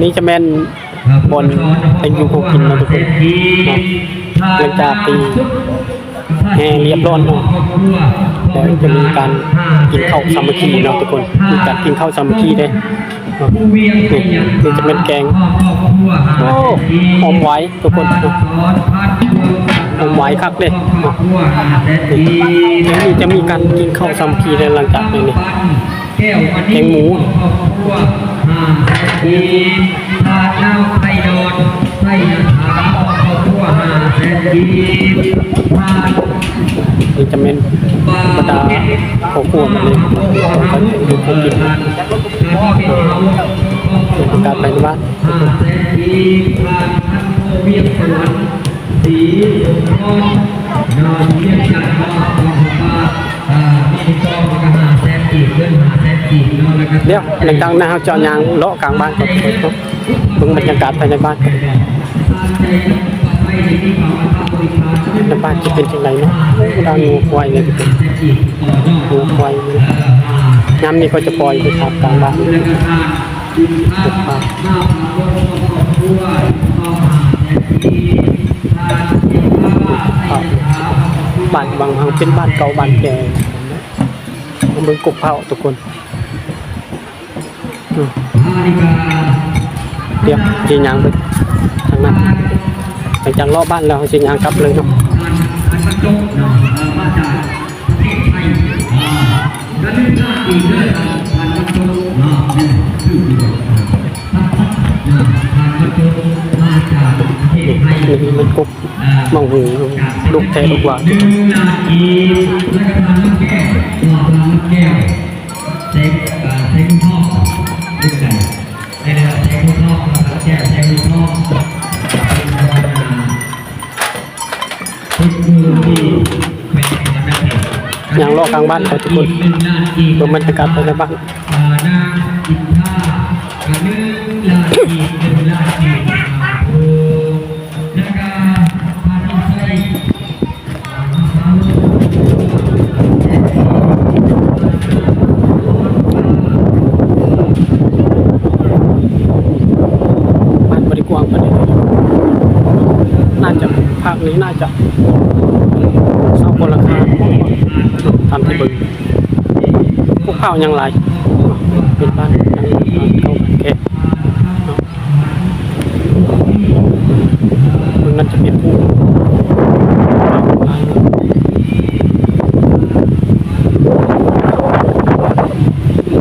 นี่จะแม่นบนเป็นยูโคกินนะทุกคนเนาะหลังจากตีแห่เรียบร้อยเนาะแล้วจะมีการกินข้าวสามัคคีเนาะทุกคนมีการกินข้าวสามัคคีเด้นี่จะเป็นแกงโอ้หอมไว้ทุกคนหอมไว้คักเลยนี่จะมีการกินข้าวสามัคคีในหลังจากนี้นี่แกงหมู ทีทาเจ้าไข่โดนไส้ขาครอบครัวหาแสนดีทานนี่จะเป็นบรรดาครอบครัวมันเลยดูเขากินแล้วก็เป็นเขาเป็นการไปบ้านสนดีทานทันโมเวียงสวนสีนอนเวียงจันทร์ เรื่องหาแสนจีบนอนแล้วก็เดี๋ยวหลังจากนั้นเราจาะยางเลาะกลางบ้านก่อนเบิ่งบรรยากาศภายในบ้านในบ้านจะเป็นจังไรเนาะดาวงูควายเลยทุกคนงูควายยน้ำนี่ก็จะปล่อยไปทางกลางบ้านบบ้านบางพังเป็นบ้านเก่าบ้านแก่ เมืองกบเผาทุกคนอืมเดี๋ยวจีนยางไปทางนั้นหลังจากรอบบ้านแล้วจีนยางกลับเลยเนาะนี่มันกุกมองหูลูกแท้ลูกหวานหนึ่งนา ล้วก็ทำน้ำแก้วหลอดน้ำแก้วเซ็กเอ่อเซ็กพ่อด้วยกันได้เลยเซ็กพ่อน้ำแก้วเซ็กพ่อเป็นภาวนาทุกมือที่เป็นน้ำแก้วยางรอบกลางบ้านเขาทุกคนหนึ่งนาทีดูบรรยากาศภายในบ้านอ่านางกินข้าวอ่าหนึ่งนาทีหนึ่งนาที เสาคนราคาทำที่บึงพวกข้าวยังไรเป็นบ้านยังเข้าะมันน่าจะเป็นผู้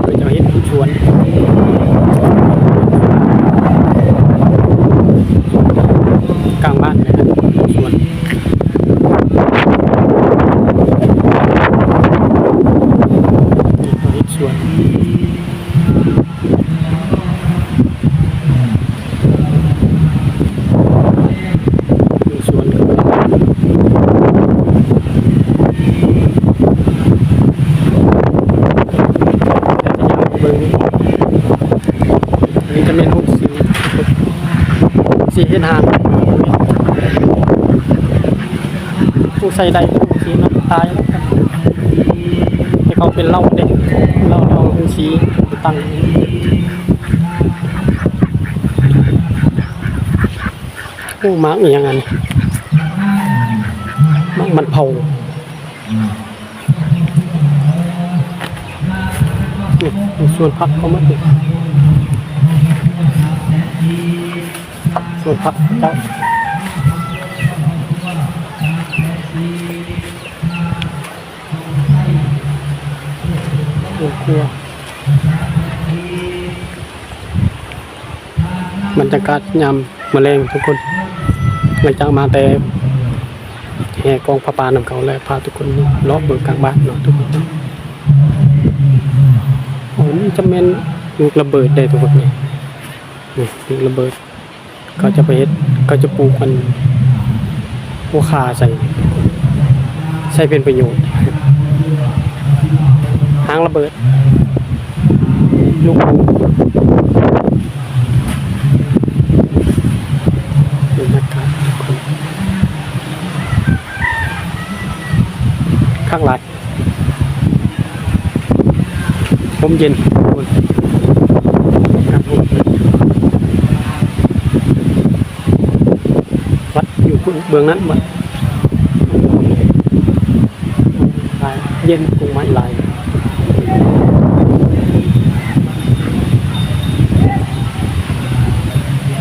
ก็จะเห็นชวน กลางบ้านเลยนะสวนนี่สวนมีสวนเบิ่งอันนี้จะเป็นรูปสีสีเห็นหางผู้ใส่ใดสีน้ำตายแล้วครับให้เขาเป็นเล้าเด็กเล้าเราเป็นสีตังผู้มาร์กอย่างนั้นมักมันเผา นี่มีส่วนพักเขามาติดส่วนพักจ้าครัวครัวบรรยากาศยามมะเร็งทุกคนหลังจากมาแต่แห่กองพระปานำเขาและพาทุกคนล้อมเบิกกลางบ้านเนาะทุกคน นี่จะเป็นลูกระเบิดได้ทุกคนนี่นี่ลูกระเบิด เขาจะไปเฮ็ดเขาจะปลูกมันหัวคาใส่ใช้เป็นประโยชน์หางระเบิด ลูกหมูบรรยากาศคนข้างหลัง bông chinh bắt dù cũng bường nắng mà. Dân cùng mạnh lại.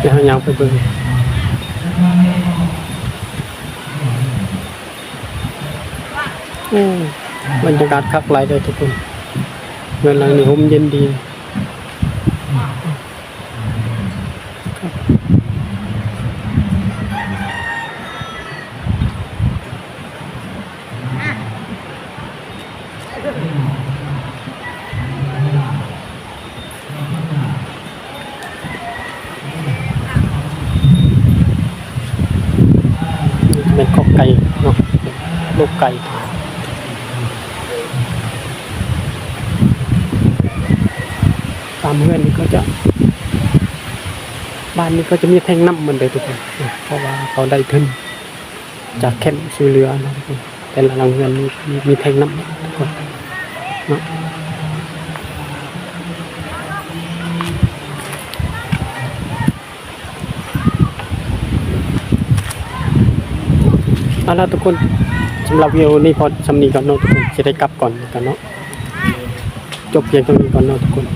Nhau nhau phải bường ừ. mình จะการคักไลได้ทุกคน เมืองหลังนี้ห่มเย็นดีเป็นขอบไก่เนาะลูกไก่ ตามเพื่อนนี่ก็จะ บ้านนี้ก็จะมีแท่งน้ำเหมือนเดิมทุกคนเพราะว่าเขาได้ทุนจากแคมป์ซื้อเรือนะทุกคนแต่ละหลังเรือนมีมีมีแท่งน้ำทุกคนเนาะเอาละทุกคนสำหรับวิดีโอนี้พอสำนีก่อนเนาะทุกคนจะได้กลับก่อนกันเนาะจบเพียงเท่านี้ก่อนเนาะทุกคน